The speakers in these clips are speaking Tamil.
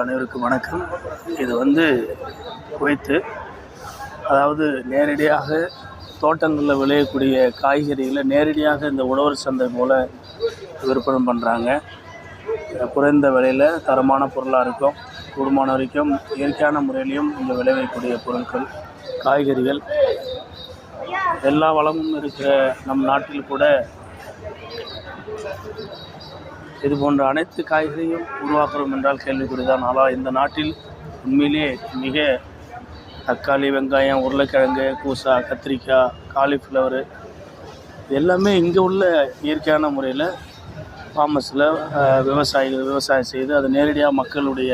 நண்பர்கள் அனைவருக்கும் வணக்கம். இது வந்து குவைத்து. அதாவது நேரடியாக தோட்டங்களில் விளையக்கூடிய காய்கறிகளை நேரடியாக இந்த உழவர் சந்தை போல் விற்பனை பண்ணுறாங்க குறைந்த விலையில் தரமான பொருளாக இருக்கும். கூடுமான வரைக்கும் இயற்கையான முறையிலையும் இங்கே விளைவிக்கக்கூடிய பொருட்கள் காய்கறிகள். எல்லா வளமும் இருக்கிற நம் நாட்டில் கூட இது போன்ற அனைத்து காய்கறியும் உருவாக்குறோம் என்றால் கேள்விக்குறிதான். ஆனால் இந்த நாட்டில் உண்மையிலே மிக தக்காளி வெங்காயம் உருளைக்கிழங்கு கூசா கத்திரிக்காய் காலிஃப்ளவரு எல்லாமே இங்கே உள்ள இயற்கையான முறையில் ஃபார்மஸில் விவசாயிகள் விவசாயம் செய்து அதை நேரடியாக மக்களுடைய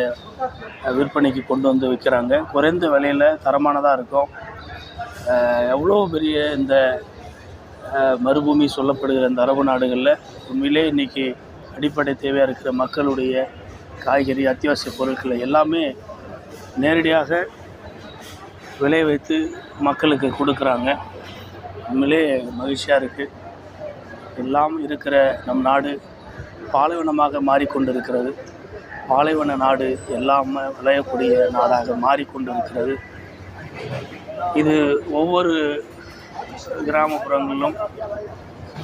விற்பனைக்கு கொண்டு வந்து விற்கிறாங்க. குறைந்த விலையில் தரமானதாக இருக்கும். எவ்வளோ பெரிய இந்த மறுபூமி சொல்லப்படுகிற இந்த அரபு நாடுகளில் உண்மையிலே இன்றைக்கி அடிப்படை தேவையாக இருக்கிற மக்களுடைய காய்கறி அத்தியாவசிய பொருட்களை எல்லாமே நேரடியாக விளை வைத்து மக்களுக்கு கொடுக்குறாங்க. உண்மையிலே மகிழ்ச்சியாக இருக்குது எல்லாம் இருக்கிற நம் நாடு பாலைவனமாக மாறிக்கொண்டிருக்கிறது. பாலைவன நாடு எல்லாமே விளையக்கூடிய நாடாக மாறிக்கொண்டிருக்கிறது. இது ஒவ்வொரு கிராமப்புறங்களிலும்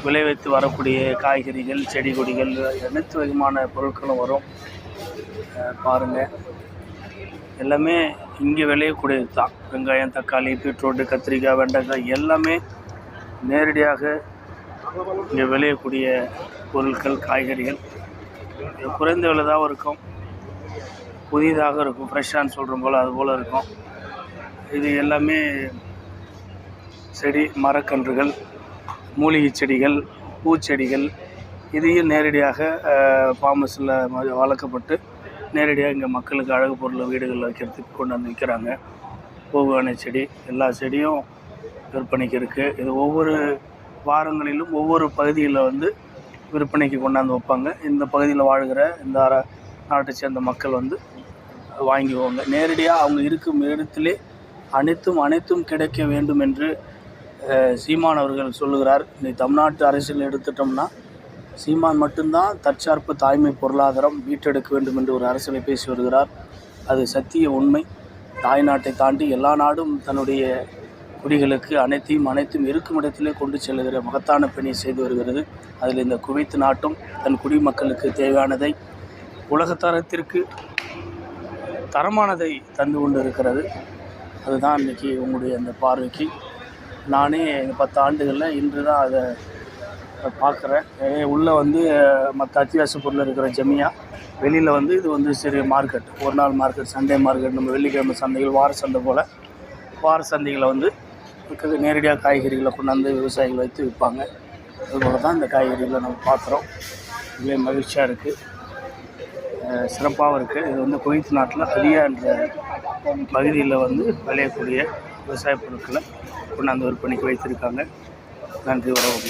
விளைவித்து வரக்கூடிய காய்கறிகள் செடி கொடிகள் அனைத்து விதமான பொருட்களும் வரும். பாருங்கள் எல்லாமே இங்கே விளையக்கூடியது தான் வெங்காயம் தக்காளி பீட்ரூட்டு கத்திரிக்காய் வெண்டைக்காய் எல்லாமே நேரடியாக இங்கே விளையக்கூடிய பொருட்கள் காய்கறிகள். குறைந்த விலைதாகவும் இருக்கும். புதிதாக இருக்கும். ஃப்ரெஷ்ஷான்னு சொல்கிறோம் போல் அது போல் இருக்கும். இது எல்லாமே செடி மரக்கன்றுகள் மூலிகை செடிகள் பூச்செடிகள் இதையும் நேரடியாக ஃபார்மஸில் வளர்க்கப்பட்டு நேரடியாக இங்கே மக்களுக்கு அழகு பொருளை வீடுகளில் வைக்கிறதுக்கு கொண்டு வந்து விற்கிறாங்க. பூவானை செடி எல்லா செடியும் விற்பனைக்கு இருக்குது இது ஒவ்வொரு வாரங்களிலும் ஒவ்வொரு பகுதியில் வந்து விற்பனைக்கு கொண்டாந்து வைப்பாங்க. இந்த பகுதியில் வாழ்கிற இந்த அர நாட்டை சேர்ந்த மக்கள் வந்து வாங்கிக்குவாங்க. நேரடியாக அவங்க இருக்கும் இடத்திலே அனைத்தும் அனைத்தும் கிடைக்க வேண்டும் என்று சீமான் அவர்கள் சொல்லுகிறார் நீ தமிழ்நாட்டு அரசியல் எடுத்துட்டோம்னா சீமான் மட்டும்தான் தற்சார்பு தாய்மை பொருளாதாரம் மீட்டெடுக்க வேண்டும் என்று ஒரு அரசியலை பேசி வருகிறார். அது சத்திய உண்மை. தாய்நாட்டை தாண்டி எல்லா நாடும் தன்னுடைய குடிகளுக்கு அனைத்தையும் அனைத்தும் இருக்கும் இடத்திலே கொண்டு செல்லுகிற மகத்தான பணியை செய்து வருகிறது. அதில் இந்த குவைத்து நாட்டும் தன் குடிமக்களுக்கு தேவையானதை உலகத்தரத்திற்கு தரமானதை தந்து கொண்டு இருக்கிறது அதுதான் இன்றைக்கி உங்களுடைய அந்த பார்வைக்கு. நானே பத்து ஆண்டுகளில் இன்று தான் அதை பார்க்குறேன். உள்ளே வந்து மற்ற அத்தியாவசிய பொருள் இருக்கிற ஜெமியா வெளியில் வந்து இது வந்து சிறு மார்க்கெட். ஒரு நாள் மார்க்கெட் சண்டே மார்க்கெட் நம்ம வெள்ளிக்கிழமை சந்தைகள் வார சந்தை போல் வார சந்தைகளை வந்து விற்கிறது நேரடியாக காய்கறிகளை கொண்டாந்து விவசாயிகள் வைத்து விற்பாங்க. அதுபோல் தான் இந்த காய்கறிகளை நம்ம பார்க்குறோம். இதுவே மகிழ்ச்சியாக இருக்குது சிறப்பாகவும் இருக்குது இது வந்து குவைத் நாட்டில் ஹலியா பகுதியில் வந்து விளையக்கூடிய விவசாய பொருட்களை கொண்டாந்து விற்பனைக்கு வைத்திருக்காங்க. நன்றி உறவு